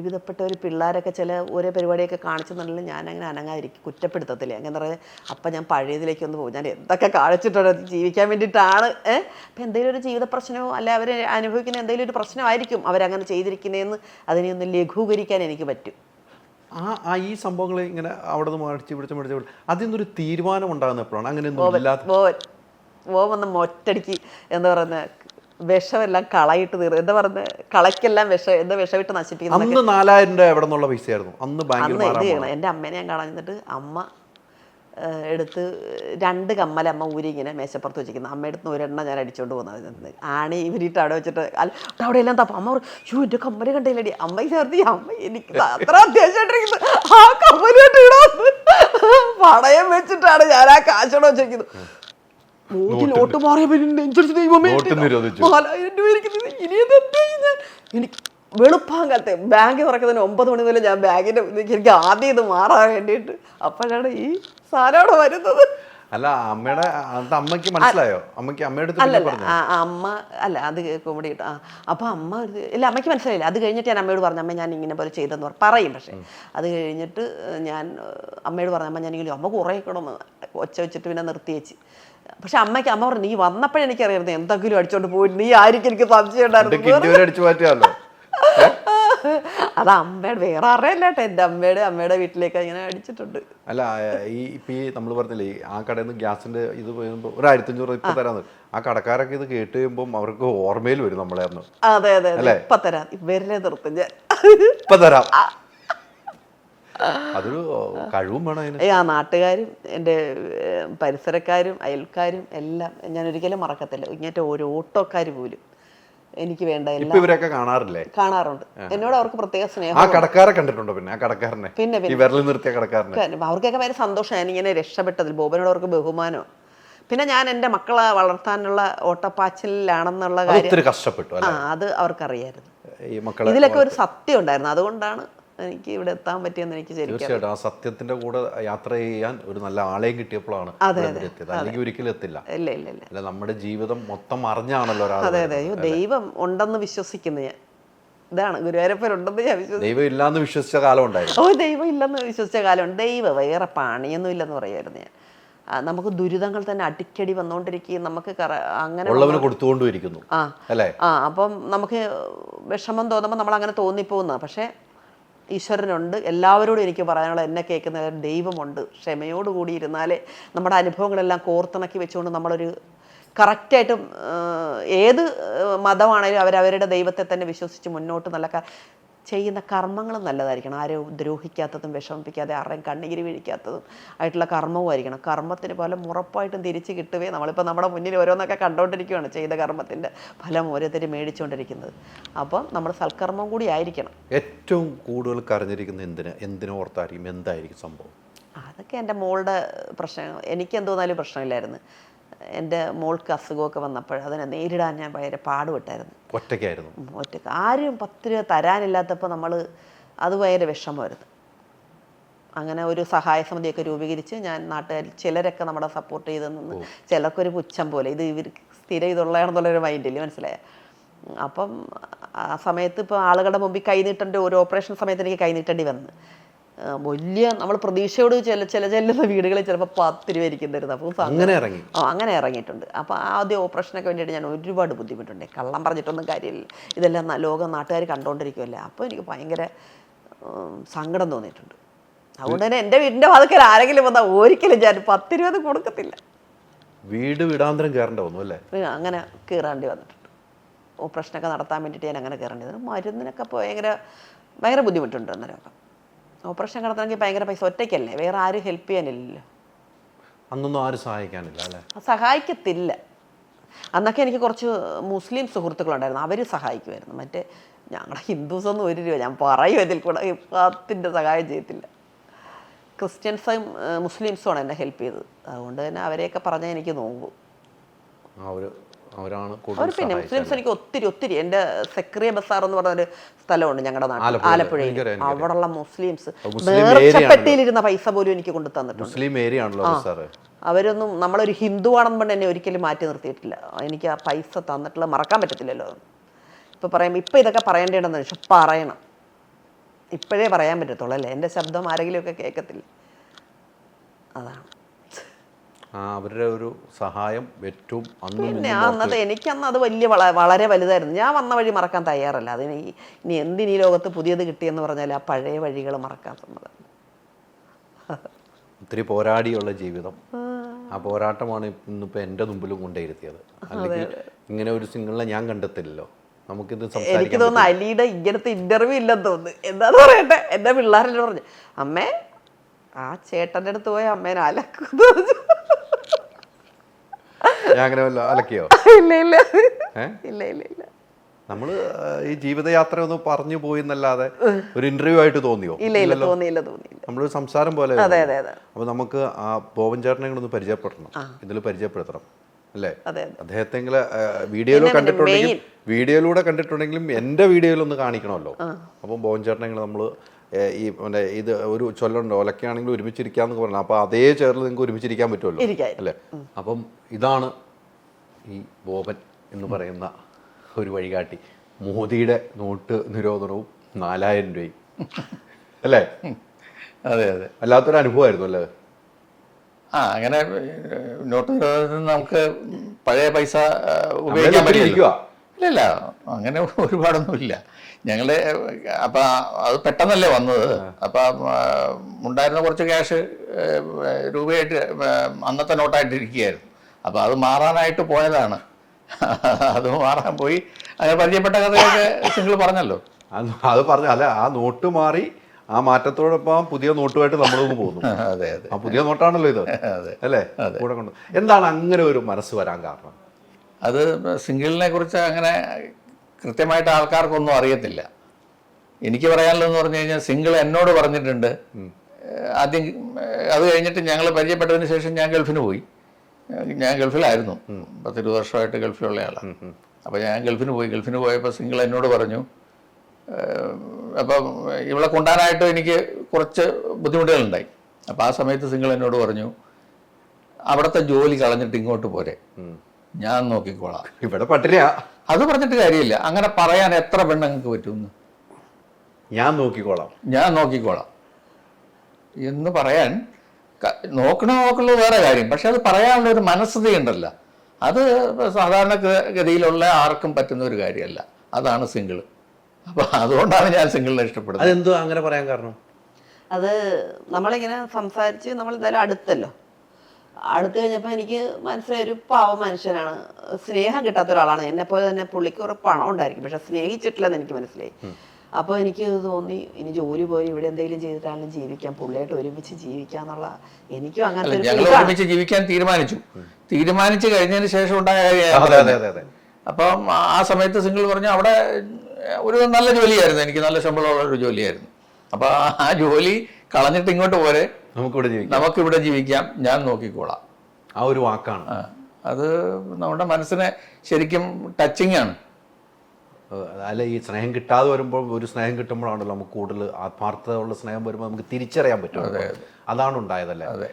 ഒരുവിധപ്പെട്ട ഒരു പിള്ളേരൊക്കെ ചില ഓരോ പരിപാടിയൊക്കെ കാണിച്ചെന്നുണ്ടെങ്കിൽ ഞാനങ്ങനെ അങ്ങനെ അനങ്ങാതിരിക്കും കുറ്റപ്പെടുത്തത്തില്ല. അങ്ങനെ പറഞ്ഞാൽ അപ്പം ഞാൻ പഴയതിലേക്ക് ഒന്ന് പോകും. ഞാൻ എന്തൊക്കെ കാണിച്ചിട്ടുണ്ട്? ജീവിക്കാൻ വേണ്ടിയിട്ടാണ്. ഏഹ് അപ്പം എന്തെങ്കിലും ഒരു ജീവിത പ്രശ്നമോ അല്ലെ അവർ അനുഭവിക്കുന്ന എന്തെങ്കിലും ഒരു പ്രശ്നമായിരിക്കും അവരങ്ങനെ ചെയ്തിരിക്കുന്നതെന്ന് അതിനെ ഒന്ന് ലഘൂകരിക്കാൻ എനിക്ക് പറ്റും. ആ ആ ഈ സംഭവങ്ങൾ ഇങ്ങനെ അവിടെ നിന്ന് മേടിച്ച് പിടിച്ച് മേടിച്ച് അതിൽ നിന്നൊരു തീരുമാനം ഉണ്ടാകുന്ന എപ്പോഴാണ്? അങ്ങനെയൊന്നും ഇല്ലാത്ത ഓ വന്ന് മൊറ്റടിക്ക് എന്താ പറയുന്ന വിഷമെല്ലാം കളയിട്ട് തീർ എന്താ പറയുന്നത് കളയ്ക്കെല്ലാം വിഷം എന്താ വിഷമിട്ട് നശിപ്പിക്കുന്നു അന്ന് നാലായിരം രൂപ എവിടെ നിന്നുള്ള പൈസയായിരുന്നു? അന്ന് അന്ന് ഇത് ചെയ്യണം. എന്റെ അമ്മേനെ ഞാൻ കാണാൻ ചെന്നിട്ട് അമ്മ എടുത്ത് രണ്ട് കമ്മൽ അമ്മ ഊരി ഇങ്ങനെ മേശപ്പുറത്ത് വെച്ചിരിക്കുന്നു. അമ്മ എടുത്ത് ഒരെണ്ണം ഞാൻ അടിച്ചോണ്ട് പോകുന്നത് ആണി ഇവരിട്ട് അവിടെ വെച്ചിട്ട് അല്ല അവിടെ എല്ലാം തപ്പം. അമ്മ പറഞ്ഞു ഷൂ എന്റെ കമ്മൽ കണ്ടില്ലടി അമ്മ ചേർത്തി. അമ്മ എനിക്ക് അത്ര അത്യാവശ്യമായിട്ടിരിക്കുന്നത് ആ കമ്മലിട്ട് ഇടാന്ന് പടയം വെച്ചിട്ടാണ് ഞാൻ ആ കാശോടെ വെച്ചിരിക്കുന്നത്. നോട്ട് മാറിയ ദൈവമേ. എനിക്ക് വെളുപ്പാങ്കാലത്തെ ബാങ്ക് തുറക്കുന്നതിന് ഒമ്പത് മണി മുതൽ ഞാൻ ബാങ്കിന്റെ എനിക്ക് ആദ്യം ഇത് മാറാൻ വേണ്ടിയിട്ട് അപ്പോഴാണ് ഈ സാധനം വരുന്നത്. അല്ല അമ്മയുടെ അത് അമ്മയ്ക്ക് മനസ്സിലായോ? അമ്മയ്ക്ക് അമ്മയുടെ അമ്മ അല്ല അത് കോമഡി ആ അപ്പോൾ അമ്മ ഇല്ല അമ്മയ്ക്ക് മനസ്സിലായില്ല. അത് കഴിഞ്ഞിട്ട് ഞാൻ അമ്മയോട് പറഞ്ഞു അമ്മ ഞാൻ ഇങ്ങനെ പോലെ ചെയ്തെന്ന് പറയും പക്ഷേ. അത് കഴിഞ്ഞിട്ട് ഞാൻ അമ്മയോട് പറഞ്ഞു അമ്മ ഞാൻ ഇങ്ങനെ അമ്മ കുറേ കിടന്ന് ഒച്ച വെച്ചിട്ട് പിന്നെ നിർത്തി വെച്ച്. പക്ഷെ അമ്മയ്ക്ക് അമ്മ പറഞ്ഞു നീ വന്നപ്പോഴേ എനിക്കറിയായിരുന്നു എന്തെങ്കിലും അടിച്ചോണ്ട് പോയി നീ ആയിരിക്കും എനിക്ക് സംശയം ഉണ്ടായിരുന്നു അത് അമ്മയുടെ വേറെ അറിയില്ലാട്ടെ എന്റെ അമ്മയുടെ അമ്മയുടെ വീട്ടിലേക്ക് ഇങ്ങനെ അടിച്ചിട്ടുണ്ട്. അല്ല ഈ ഇപ്പൊ ഈ നമ്മൾ പറഞ്ഞില്ലേ ആ കടയിൽ നിന്ന് ഗ്യാസിന്റെ ഇത് ഒരു ആയിരത്തഞ്ഞൂറ് ഇപ്പൊ തരാന്ന്. ആ കടക്കാരൊക്കെ ഇത് കേട്ട് കഴിയുമ്പോൾ അവർക്ക് ഓർമ്മയിൽ വരും നമ്മളെ അതെ അതെ ഇപ്പൊ തരാം. ഇവരെ നിർത്തും ഞാൻ. ഇപ്പൊ തരാം. അതൊരു കഴിവും വേണം ആ നാട്ടുകാരും എന്റെ പരിസരക്കാരും അയൽക്കാരും എല്ലാം ഞാൻ ഒരിക്കലും മറക്കത്തില്ല. ഇങ്ങനത്തെ ഒരു ഓട്ടോക്കാർ പോലും എനിക്ക് വേണ്ട എല്ലാം ഇവരൊക്കെ കാണാറില്ലേ? കാണാറുണ്ട്. എന്നോട് അവർക്ക് പ്രത്യേക ആ സ്നേഹം കടക്കാരെ കണ്ടിട്ടുണ്ടോ പിന്നെ? ആ കടക്കാരനെ. പിന്നെ വിരലിൽ നിർത്തിയ കടക്കാരനെ. അവർക്കൊക്കെ ഭയങ്കര സന്തോഷം. ഇങ്ങനെ രക്ഷപ്പെട്ടതിൽ ബോബനോട് അവർക്ക് ബഹുമാനം. പിന്നെ ഞാൻ എന്റെ മക്കളെ വളർത്താനുള്ള ഓട്ടപ്പാച്ചിലാണെന്നുള്ള കാര്യം കഷ്ടപ്പെട്ടു ആ അത് അവർക്കറിയായിരുന്നു. ഇതിലൊക്കെ ഒരു സത്യം ഉണ്ടായിരുന്നു. അതുകൊണ്ടാണ് എനിക്ക് ഇവിടെ എത്താൻ പറ്റിയെന്ന് എനിക്ക് തീർച്ചയായിട്ടും. ആ സത്യത്തിന്റെ കൂടെ യാത്ര ചെയ്യാൻ ഒരു നല്ല ആളെയും കിട്ടിയപ്പോഴാണ് എത്തിയത്. അല്ലെങ്കിൽ ഒരിക്കലും എത്തില്ല. ഇല്ല ഇല്ല ഇല്ല. നമ്മുടെ ജീവിതം മൊത്തം അറിഞ്ഞാണല്ലോ ഒരാൾ അതെ അതെ. ദൈവം ഉണ്ടെന്ന് വിശ്വസിക്കുന്നു ഞാൻ. ഇതാണ് ഗുരുവായൂരപ്പനുണ്ടെന്ന് ഞാൻ വിശ്വസിച്ചു ദൈവം ഇല്ലാന്ന് വിശ്വസിച്ച കാലം ഉണ്ടായിരുന്നു. ഓ ദൈവം ഇല്ലെന്ന് വിശ്വസിച്ച കാലം ദൈവം വേറെ പണിയൊന്നും ഇല്ലെന്ന് പറയുമായിരുന്നു ഞാൻ. നമുക്ക് ദുരിതങ്ങൾ തന്നെ അടിക്കടി വന്നുകൊണ്ടിരിക്കുകയും നമുക്ക് അങ്ങനെ ഉള്ളവന് കൊടുത്തുകൊണ്ടിരിക്കുന്നു. ആ. അല്ലേ? ആ അപ്പം നമുക്ക് വിഷമം തോന്നുമ്പോൾ നമ്മൾ അങ്ങനെ തോന്നിപ്പോകുന്ന പക്ഷേ ഈശ്വരനുണ്ട്. എല്ലാവരോടും എനിക്ക് പറയാനുള്ള എന്നെ കേൾക്കുന്ന ദൈവമുണ്ട്. ക്ഷമയോടുകൂടി ഇരുന്നാലേ നമ്മുടെ അനുഭവങ്ങളെല്ലാം കോർത്തിണക്കി വെച്ചുകൊണ്ട് നമ്മളൊരു കറക്റ്റായിട്ടും ഏത് മതമാണെങ്കിലും അവരവരുടെ ദൈവത്തെ തന്നെ വിശ്വസിച്ച് മുന്നോട്ട് നല്ല ചെയ്യുന്ന കർമ്മങ്ങളും നല്ലതായിരിക്കണം. ആരെയും ദ്രോഹിക്കാത്തതും വിഷമിപ്പിക്കാതെ ആരെയും കണ്ണീര് വീഴിക്കാത്തതും ആയിട്ടുള്ള കർമ്മവും ആയിരിക്കണം. കർമ്മത്തിന് ഫലം ഉറപ്പായിട്ടും തിരിച്ച് കിട്ടുവേ. നമ്മളിപ്പോൾ നമ്മുടെ മുന്നിൽ ഓരോന്നൊക്കെ കണ്ടുകൊണ്ടിരിക്കുകയാണ് ചെയ്ത കർമ്മത്തിന്റെ ഫലം ഓരോരുത്തർ മേടിച്ചുകൊണ്ടിരിക്കുന്നത് അപ്പം നമ്മൾ സൽക്കർമ്മം കൂടി ആയിരിക്കണം. ഏറ്റവും കൂടുതൽ കരഞ്ഞിരിക്കുന്ന എന്തിന്? എന്തിനു ഓർത്തായിരിക്കും? എന്തായിരിക്കും സംഭവം? അതൊക്കെ എന്റെ മോളുടെ പ്രശ്നം. എനിക്ക് എന്തോന്നാലും പ്രശ്നമില്ലായിരുന്നു. എന്റെ മോൾക്ക് അസുഖമൊക്കെ വന്നപ്പോൾ അതിനെ നേരിടാൻ ഞാൻ ഭയങ്കര പാടുപെട്ടായിരുന്നു. ഒറ്റയ്ക്കായിരുന്നു. ഒറ്റയ്ക്ക്. ആരും പത്ത് രൂപ തരാനില്ലാത്തപ്പോൾ നമ്മൾ അത് ഭയങ്കര വിഷമമായിരുന്നു. അങ്ങനെ ഒരു സഹായ സമിതിയൊക്കെ രൂപീകരിച്ച് ഞാൻ നാട്ടുകാരിൽ ചിലരൊക്കെ നമ്മളെ സപ്പോർട്ട് ചെയ്ത് നിന്ന് ചിലർക്കൊരു പുച്ഛം പോലെ ഇത് ഇവർ സ്ഥിരം ഇതുള്ളതാണെന്നുള്ളൊരു മൈൻഡിൽ മനസ്സിലായ? അപ്പം ആ സമയത്ത് ഇപ്പോൾ ആളുകളുടെ മുമ്പിൽ കൈനീട്ടേണ്ട ഒരു ഓപ്പറേഷൻ സമയത്ത് എനിക്ക് കൈനീട്ടേണ്ടി വന്ന്. വലിയ നമ്മൾ പ്രതീക്ഷയോട് ചില ചില ചെല്ലുന്ന വീടുകളിൽ ചിലപ്പോൾ പത്ത് രൂപ ഇരിക്കും തരുന്നത് അപ്പോൾ അങ്ങനെ ഇറങ്ങി. ആ അങ്ങനെ ഇറങ്ങിയിട്ടുണ്ട്. അപ്പോൾ ആദ്യം ഓപ്പറേഷനൊക്കെ വേണ്ടിയിട്ട് ഞാൻ ഒരുപാട് ബുദ്ധിമുട്ടുണ്ട്. കള്ളം പറഞ്ഞിട്ടൊന്നും കാര്യമില്ല. ഇതെല്ലാം ലോകം നാട്ടുകാർ കണ്ടുകൊണ്ടിരിക്കുമല്ലേ അപ്പോൾ എനിക്ക് ഭയങ്കര സങ്കടം തോന്നിയിട്ടുണ്ട്. അതുകൊണ്ട് തന്നെ എന്റെ വീടിന്റെ വാതിക്കൽ ആരെങ്കിലും വന്നാൽ ഒരിക്കലും ഞാൻ പത്ത് രൂപ കൊടുക്കത്തില്ല. വീട് വീടാന്തരം കയറേണ്ടി വന്നു അല്ലേ? അങ്ങനെ കയറേണ്ടി വന്നിട്ടുണ്ട്. ഓപ്പറേഷനൊക്കെ നടത്താൻ വേണ്ടിയിട്ട് ഞാൻ അങ്ങനെ കയറേണ്ടി വന്നു. മരുന്നിനൊക്കെ ഭയങ്കര ഭയങ്കര ബുദ്ധിമുട്ടുണ്ട് അന്നേരമൊക്കെ. ഓപ്പറേഷൻ നടത്തണമെങ്കിൽ ഭയങ്കര പൈസ ഒറ്റയ്ക്കല്ലേ? വേറെ ആരും ഹെൽപ്പ് ചെയ്യാനില്ലല്ലോ. അന്നൊന്നും ആരും സഹായിക്കാനില്ല അല്ലേ? സഹായിക്കത്തില്ല. അന്നൊക്കെ എനിക്ക് കുറച്ച് മുസ്ലിം സുഹൃത്തുക്കളുണ്ടായിരുന്നു അവർ സഹായിക്കുമായിരുന്നു. മറ്റേ ഞങ്ങളുടെ ഹിന്ദുസൊന്നും ഒരു രൂപ ഞാൻ പറയും ഇതിൽ കൂടെ പത്തിന്റെ സഹായം ചെയ്യത്തില്ല. ക്രിസ്ത്യൻസും മുസ്ലിംസും മുസ്ലിംസുമാണ് എന്നെ ഹെൽപ്പ് ചെയ്തത്. അതുകൊണ്ട് തന്നെ അവരെയൊക്കെ പറഞ്ഞാൽ എനിക്ക് നോക്കും അവർ അവരാണ് അവർ പിന്നെ മുസ്ലിംസ് എനിക്ക് ഒത്തിരി ഒത്തിരി. എന്റെ സെക്രിയ ബസാർ എന്ന് പറഞ്ഞ ഒരു സ്ഥലമുണ്ട് ഞങ്ങളുടെ നാട്ടിൽ ആലപ്പുഴയിൽ. അവിടെയുള്ള മുസ്ലിംസ് പെട്ടിയിലിരുന്ന നേർച്ചപ്പെട്ടിയിലിരുന്ന പൈസ പോലും എനിക്ക് കൊണ്ടു തന്നിട്ടുണ്ട്. മുസ്ലിം ഏരിയ ആണല്ലോ അവരൊന്നും നമ്മളൊരു ഹിന്ദു ആണെന്ന് പറഞ്ഞ് എന്നെ ഒരിക്കലും മാറ്റി നിർത്തിയിട്ടില്ല. എനിക്ക് ആ പൈസ തന്നിട്ടുള്ള മറക്കാൻ പറ്റത്തില്ലല്ലോ. ഇപ്പൊ പറയുമ്പോൾ ഇപ്പൊ ഇതൊക്കെ പറയേണ്ടതെന്ന് വെച്ചാൽ പറയണം. ഇപ്പോഴേ പറയാൻ പറ്റത്തുള്ളൂ അല്ലേ? എന്റെ ശബ്ദം ആരെങ്കിലുമൊക്കെ കേൾക്കത്തില്ല? അതാണ്. അവരുടെ ഒരു സഹായം ഏറ്റവും അന്നും പിന്നെ അന്നത്തെ എനിക്കന്ന് അത് വലിയ വള- വളരെ വലുതായിരുന്നു. ഞാൻ വന്ന വഴി മറക്കാൻ തയ്യാറല്ല. അതിന് ഈ- ഇനി എന്തിനീ ലോകത്ത് പുതിയത് കിട്ടിയെന്ന് പറഞ്ഞാൽ ആ പഴയ വഴികൾ മറക്കാൻ സമ്മതം ഒത്തിരി പോരാടിയുള്ള ജീവിതം. ആ. പോരാട്ടമാണ് ഇന്നിപ്പോൾ എന്റെ മുമ്പിലും കൊണ്ടേയിരുത്തിയത്. അല്ലെങ്കിൽ ഇങ്ങനെ ഒരു സിംഗിളിനെ ഞാൻ കണ്ടെത്തില്ലല്ലോ നമുക്കിത് എനിക്ക് തോന്നുന്നു അലിയുടെ ഇങ്ങനത്തെ ഇന്റർവ്യൂ ഇല്ലെന്ന് തോന്നുന്നു. എന്താന്ന് പറയട്ടെ? എന്റെ പിള്ളേരെല്ലാം പറഞ്ഞു അമ്മേ ആ ചേട്ടന്റെ അടുത്ത് പോയ അമ്മേനെ അലക്കുന്നു ഞാൻ അങ്ങനെ വല്ല അലക്കിയോ? ഇല്ല ഇല്ല? ഇല്ല ഇല്ല ഇല്ല. നമ്മൾ ഈ ജീവിതയാത്ര ഒന്ന് പറഞ്ഞു പോയി എന്നല്ലാതെ ഒരു ഇന്റർവ്യൂ ആയിട്ട് തോന്നിയോ? തോന്നിയില്ല നമ്മളൊരു സംസാരം പോലെ അപ്പൊ നമുക്ക് ആ ബോബൻ ചേട്ടനെ ഒന്ന് പരിചയപ്പെടണം. ഇതിൽ പരിചയപ്പെടുത്തണം. അല്ലേ? അദ്ദേഹത്തെ വീഡിയോയിലോ കണ്ടിട്ടുണ്ടെങ്കിൽ വീഡിയോയിലൂടെ കണ്ടിട്ടുണ്ടെങ്കിലും എന്റെ വീഡിയോയിൽ ഒന്ന് കാണിക്കണമല്ലോ. അപ്പം ബോബൻ ചേട്ടനെ നമ്മൾ ഈ മറ്റേ ഇത് ഒരു ചൊല്ലുണ്ട്? ഒലക്കാണെങ്കിൽ ഒരുമിച്ചിരിക്കാന്ന് പറഞ്ഞു അപ്പോൾ അതേ ചേറിൽ നിങ്ങൾക്ക് ഒരുമിച്ചിരിക്കാൻ പറ്റുമല്ലോ. അല്ലേ? അപ്പം ഇതാണ് ഈ ബോബൻ എന്ന് പറയുന്ന ഒരു വഴികാട്ടി. മോദിയുടെ നോട്ട് നിരോധനവും നാലായിരം രൂപയും. അല്ലേ? അതെ അതെ. അല്ലാത്തൊരു അനുഭവമായിരുന്നു അല്ലേ? ആ അങ്ങനെ നോട്ട് നിരോധനത്തിന് നമുക്ക് പഴയ പൈസ ഉപയോഗിക്കാൻ പറ്റില്ല. ഇല്ല. അങ്ങനെ ഒരുപാടൊന്നുമില്ല. ഞങ്ങളുടെ അപ്പം അത് പെട്ടെന്നല്ലേ വന്നത്. അപ്പം ഉണ്ടായിരുന്ന കുറച്ച് ക്യാഷ് രൂപയായിട്ട് അന്നത്തെ നോട്ടായിട്ട് ഇരിക്കുകയായിരുന്നു. അപ്പം അത് മാറാനായിട്ട് പോയതാണ്. അത് മാറാൻ പോയി. അങ്ങനെ പരിചയപ്പെട്ട കഥയൊക്കെ സിംഗിൾ പറഞ്ഞല്ലോ. അത് പറഞ്ഞ അല്ല ആ നോട്ട് മാറി ആ മാറ്റത്തോടൊപ്പം പുതിയ നോട്ടുമായിട്ട് നമ്മളൊന്ന് പോകുന്നു. അതെ അതെ. ആ പുതിയ നോട്ടാണല്ലോ ഇത്. അല്ലേ? കൂടെ കൊണ്ട്. എന്താണ് അങ്ങനെ ഒരു മനസ്സ് വരാൻ കാരണം? അത് സിംഗിളിനെ കുറിച്ച് അങ്ങനെ കൃത്യമായിട്ട് ആൾക്കാർക്കൊന്നും അറിയത്തില്ല. എനിക്ക് പറയാനുള്ളതെന്ന് പറഞ്ഞു കഴിഞ്ഞാൽ സിംഗിൾ എന്നോട് പറഞ്ഞിട്ടുണ്ട്. ആദ്യം അത് കഴിഞ്ഞിട്ട് ഞങ്ങൾ പരിചയപ്പെട്ടതിന് ശേഷം ഞാൻ ഗൾഫിന് പോയി. ഞാൻ ഗൾഫിലായിരുന്നു. പത്തിരുപത് വർഷമായിട്ട് ഗൾഫിലുള്ള ആളാണ് അപ്പോൾ ഞാൻ ഗൾഫിന് പോയി. ഗൾഫിന് പോയപ്പോൾ സിംഗിൾ എന്നോട് പറഞ്ഞു അപ്പം ഇവളെ കൊണ്ടാനായിട്ട് എനിക്ക് കുറച്ച് ബുദ്ധിമുട്ടുകളുണ്ടായി. അപ്പോൾ ആ സമയത്ത് സിംഗിൾ എന്നോട് പറഞ്ഞു അവിടുത്തെ ജോലി കളഞ്ഞിട്ട് ഇങ്ങോട്ട് പോരെ. ഞാൻ നോക്കിക്കോളാം. ഇവിടെ പട്ടിണിയാ. അത് പറഞ്ഞിട്ട് കാര്യമില്ല. അങ്ങനെ പറയാൻ എത്ര പെണ്ണുങ്ങൾക്ക് പറ്റുമെന്ന്. ഞാൻ നോക്കിക്കോളാം. ഞാൻ നോക്കിക്കോളാം. എന്ന് പറയാൻ നോക്കണ നോക്കണോ വേറെ കാര്യം. പക്ഷെ അത് പറയാനുള്ള ഒരു മനസ്സതയുണ്ടല്ല അത് സാധാരണ ഗതിയിലുള്ള ആർക്കും പറ്റുന്ന ഒരു കാര്യമല്ല. അതാണ് സിംഗിൾ അപ്പൊ അതുകൊണ്ടാണ് ഞാൻ സിംഗിളിനെ ഇഷ്ടപ്പെടുന്നത്. അതെന്തോ അങ്ങനെ പറയാൻ കാരണം? അത് നമ്മളിങ്ങനെ സംസാരിച്ച് നമ്മൾ എന്തായാലും അടുത്തല്ലോ. അടുത്ത് കഴിഞ്ഞപ്പോൾ എനിക്ക് മനസ്സിലായ ഒരു പാവ മനുഷ്യനാണ്. സ്നേഹം കിട്ടാത്ത ഒരാളാണ്. എന്നെ പോലെ തന്നെ പുള്ളിക്ക് കുറെ പണം ഉണ്ടായിരിക്കും. പക്ഷെ സ്നേഹിച്ചിട്ടില്ലെന്ന് എനിക്ക് മനസ്സിലായി. അപ്പോൾ എനിക്ക് തോന്നി ഇനി ജോലി പോയി ഇവിടെ എന്തെങ്കിലും ചെയ്തിട്ടാണെങ്കിലും ജീവിക്കാം പുള്ളിയായിട്ട് ഒരുമിച്ച് ജീവിക്കാന്നുള്ള എനിക്കും അങ്ങനത്തെ ഒരു ഒരുമിച്ച് ജീവിക്കാൻ തീരുമാനിച്ചു. തീരുമാനിച്ചു കഴിഞ്ഞതിന് ശേഷം ഉണ്ടായ അപ്പം ആ സമയത്ത് സിംഗിൾ പറഞ്ഞു അവിടെ ഒരു നല്ല ജോലിയായിരുന്നു. എനിക്ക് നല്ല ശമ്പളമുള്ള ഒരു ജോലിയായിരുന്നു. അപ്പൊ ആ ജോലി കളഞ്ഞിട്ട് ഇങ്ങോട്ട് പോരെ. നമുക്കിവിടെ ജീവിക്കാം. നമുക്കിവിടെ ജീവിക്കാം. ഞാൻ നോക്കിക്കോളാം. ആ ഒരു വാക്കാണ്. അത് നമ്മുടെ മനസ്സിനെ ശരിക്കും ടച്ചിങ് ആണ്. അല്ല ഈ സ്നേഹം കിട്ടാതെ വരുമ്പോൾ ഒരു സ്നേഹം കിട്ടുമ്പോഴാണല്ലോ നമുക്ക് കൂടുതൽ ആത്മാർത്ഥതയുള്ള സ്നേഹം വരുമ്പോൾ നമുക്ക് തിരിച്ചറിയാൻ പറ്റും അതാണ് ഉണ്ടായതല്ലേ? അതെ.